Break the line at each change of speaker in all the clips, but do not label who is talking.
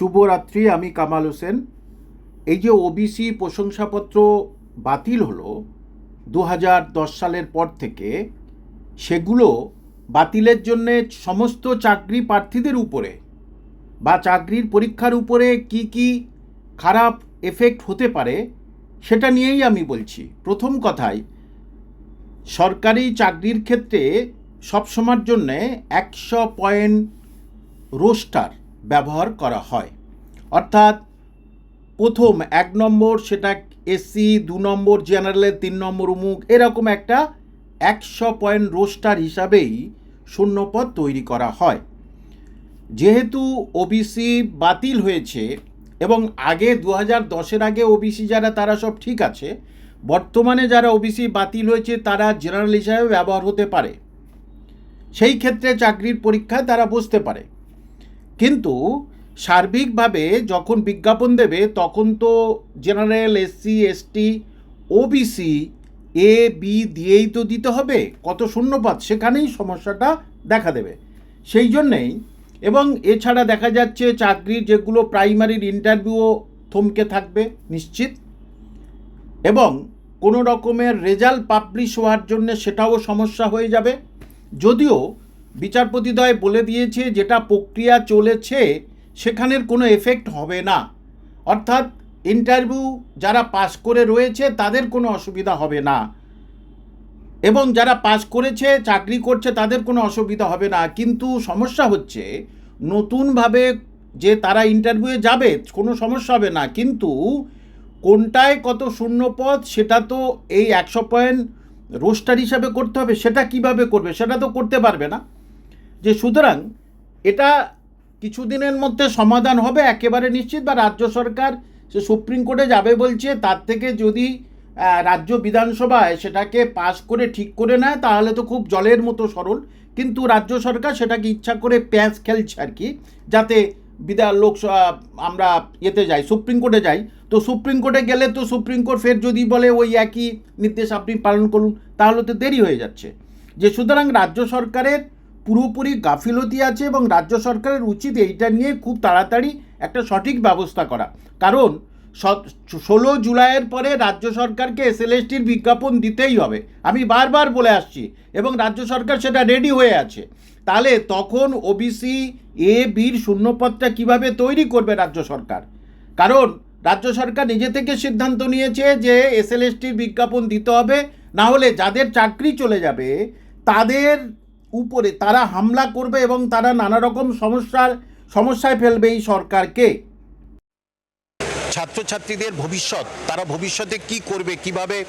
শুভরাত্রি, আমি কামাল হোসেন। এই যে ওবিসি প্রশংসাপত্র বাতিল হলো দু হাজার দশ সালের পর থেকে, সেগুলো বাতিলের জন্যে সমস্ত চাকরি প্রার্থীদের উপরে বা চাকরির পরীক্ষার উপরে কি কি খারাপ এফেক্ট হতে পারে, সেটা নিয়েই আমি বলছি। প্রথম কথায় সরকারি চাকরির ক্ষেত্রে সবসময়ের জন্যে একশো পয়েন্ট রোস্টার ব্যবহার করা হয়। অর্থাৎ প্রথম এক নম্বর সেটা এসসি দু নম্বর জেনারেলের তিন নম্বর উমুক, এরকম একটা একশো পয়েন্ট রোস্টার হিসাবেই শূন্যপদ তৈরি করা হয়। যেহেতু ওবিসি বাতিল হয়েছে এবং আগে দু হাজার দশের আগে ওবিসি যারা, তারা সব ঠিক আছে, বর্তমানে যারা ওবিসি বাতিল হয়েছে, তারা জেনারেল হিসাবে ব্যবহার হতে পারে। সেই ক্ষেত্রে চাকরির পরীক্ষায় তারা বসতে পারে। কিন্তু সার্বিকভাবে যখন বিজ্ঞাপন দেবে, তখন তো general SC, ST, OBC, A, B দিয়েই তো দিতে হবে। কত শূন্যপাত সেখানেই সমস্যাটা দেখা দেবে। সেই জন্যেই এবং এছাড়া দেখা যাচ্ছে চাকরির যেগুলো প্রাইমারির ইন্টারভিউও থমকে থাকবে, নিশ্চিত। এবং কোনো রকমের রেজাল্ট পাবলিশ হওয়ার জন্য সেটাও সমস্যা হয়ে যাবে। যদিও বিচারপতিদ্বয় বলে দিয়েছে যেটা প্রক্রিয়া চলেছে, সেখানের কোনো এফেক্ট হবে না। অর্থাৎ ইন্টারভিউ যারা পাস করে রয়েছে, তাদের কোনো অসুবিধা হবে না। এবং যারা পাস করেছে, চাকরি করছে, তাদের কোনো অসুবিধা হবে না। কিন্তু সমস্যা হচ্ছে, নতুনভাবে যে তারা ইন্টারভিউয়ে যাবে, কোনো সমস্যা হবে না। কিন্তু কোনটায় কত শূন্যপদ সেটা তো এই একশো পয়েন্ট রোস্টার হিসাবে করতে হবে। সেটা কীভাবে করবে, সেটা তো করতে পারবে না। যে সুতরাং এটা কিছুদিনের মধ্যে সমাধান হবে, একেবারে নিশ্চিত, বা রাজ্য সরকার সে সুপ্রিম কোর্টে যাবে বলছে, তার থেকে যদি রাজ্য বিধানসভায় সেটাকে পাস করে ঠিক করে নেয়, তাহলে তো খুব জলের মতো সরল। কিন্তু রাজ্য সরকার সেটাকে ইচ্ছা করে প্যাঁচ খেলছে আর কি, যাতে বিধা লোকসভা, আমরা এতে যাই, সুপ্রিম কোর্টে যাই। তো সুপ্রিম কোর্টে গেলে তো সুপ্রিম কোর্ট ফের যদি বলে ওই একই নির্দেশ আপনি পালন করুন, তাহলে তো দেরি হয়ে যাচ্ছে। যে সুতরাং রাজ্য সরকারের পুরোপুরি গাফিলতি আছে এবং রাজ্য সরকারের উচিত এইটা নিয়ে খুব তাড়াতাড়ি একটা সঠিক ব্যবস্থা করা। কারণ ষোলো জুলাইয়ের পরে রাজ্য সরকারকে এসএলএসটির বিজ্ঞাপন দিতেই হবে। আমি বারবার বলে আসছি এবং রাজ্য সরকার সেটা রেডি হয়ে আছে। তাহলে তখন ওবিসি এ বির শূন্যপদটা কীভাবে তৈরি করবে রাজ্য সরকার? কারণ রাজ্য সরকার নিজে থেকে সিদ্ধান্ত নিয়েছে যে এসএলএসটির বিজ্ঞাপন দিতে হবে, না হলে যাদের চাকরি চলে যাবে, তাদের উপরে তারা হামলা করবে এবং তারা নানা রকম সমস্যার সমস্যায় ফেলবে এই সরকারকে।
ছাত্রছাত্রীদের ভবিষ্যৎ তারা ভবিষ্যতে কি করবে কীভাবে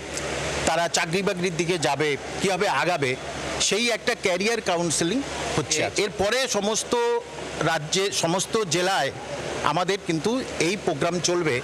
তারা চাকরি বাকরির দিকে যাবে কীভাবে আগাবে সেই একটা ক্যারিয়ার কাউন্সেলিং হচ্ছে। এরপরে সমস্ত রাজ্যে সমস্ত জেলায় আমাদের কিন্তু এই প্রোগ্রাম চলবে।